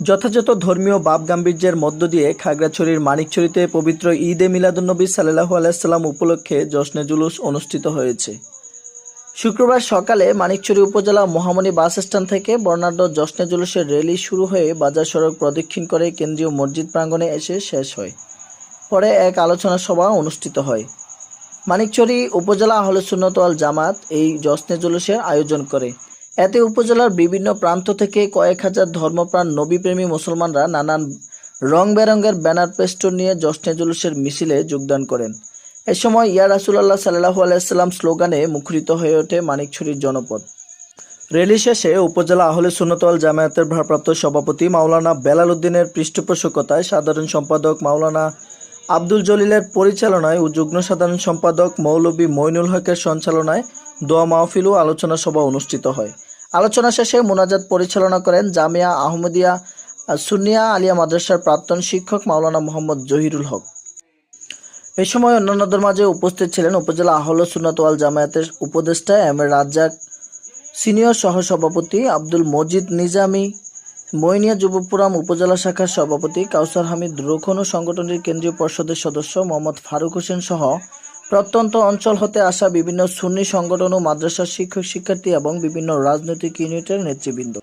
যথাযথ ধর্মীয় ভাব গাম্ভীর্যের মধ্য দিয়ে খাগড়াছড়ির মানিকছড়িতে পবিত্র ঈদে মিলাদুন্নবী সাল্লাহু আলাইসাল্লাম উপলক্ষে জশ্নে জুলুস অনুষ্ঠিত হয়েছে। শুক্রবার সকালে মানিকছড়ি উপজেলা মহামণি বাস স্ট্যান্ড থেকে বর্ণাঢ্য জশ্নে জুলুসের র্যালি শুরু হয়ে বাজার সড়ক প্রদক্ষিণ করে কেন্দ্রীয় মসজিদ প্রাঙ্গণে এসে শেষ হয়। পরে এক আলোচনা সভা অনুষ্ঠিত হয়। মানিকচুরি উপজেলা আহলে সুন্নত জামাত এই জশ্নে জুলুসের আয়োজন করে। এতে উপজেলার বিভিন্ন প্রান্ত থেকে কয়েক হাজার ধর্মপ্রাণ নবীপ্রেমী মুসলমানরা নানান রং বেরঙের ব্যানার পেস্টন নিয়ে জশ্নে জুলুসের মিছিলে যোগদান করেন। এ সময় ইয়া রাসুলাল্লাহ সাল্লাহু আলাইসাল্লাম স্লোগানে মুখরিত হয়ে ওঠে মানিকছড়ির জনপদ। র্যালি শেষে উপজেলা আহলে সুন্নতওয়াল জামায়াতের ভারপ্রাপ্ত সভাপতি মাওলানা বেলাল উদ্দিনের পৃষ্ঠপোষকতায় সাধারণ সম্পাদক মাওলানা আব্দুল জলিলের পরিচালনায় ও যুগ্ম সাধারণ সম্পাদক মৌলবী মইনুল হকের সঞ্চালনায় দোয়া মাহফিল ও আলোচনা সভা অনুষ্ঠিত হয়। আলোচনা শেষে মোনাজাত পরিচালনা করেন জামিয়া আহমদিয়া আহ, সুন্নিয়া আলিয়া মাদ্রাসার প্রাক্তন শিক্ষক মাওলানা মোহাম্মদ জহিরুল হক। এ সময় অন্যান্যদের মাঝে উপস্থিত ছিলেন উপজেলা আহল সুন্নতওয়াল জামায়াতের উপদেষ্টা এম এ রাজ্জাক সিনিয়র সহসভাপতি আব্দুল মজিদ নিজামী মইনিয়া যুবপুরাম উপজেলা শাখার সভাপতি কাউসার হামিদ রোখন ও সংগঠনের কেন্দ্রীয় পর্ষদের সদস্য মোহাম্মদ ফারুক হোসেন সহ প্রত্যন্ত অঞ্চল হতে আসা বিভিন্ন সুন্নি সংগঠন ও মাদ্রাসার শিক্ষক শিক্ষার্থী এবং বিভিন্ন রাজনৈতিক ইউনিটের নেতৃবৃন্দ।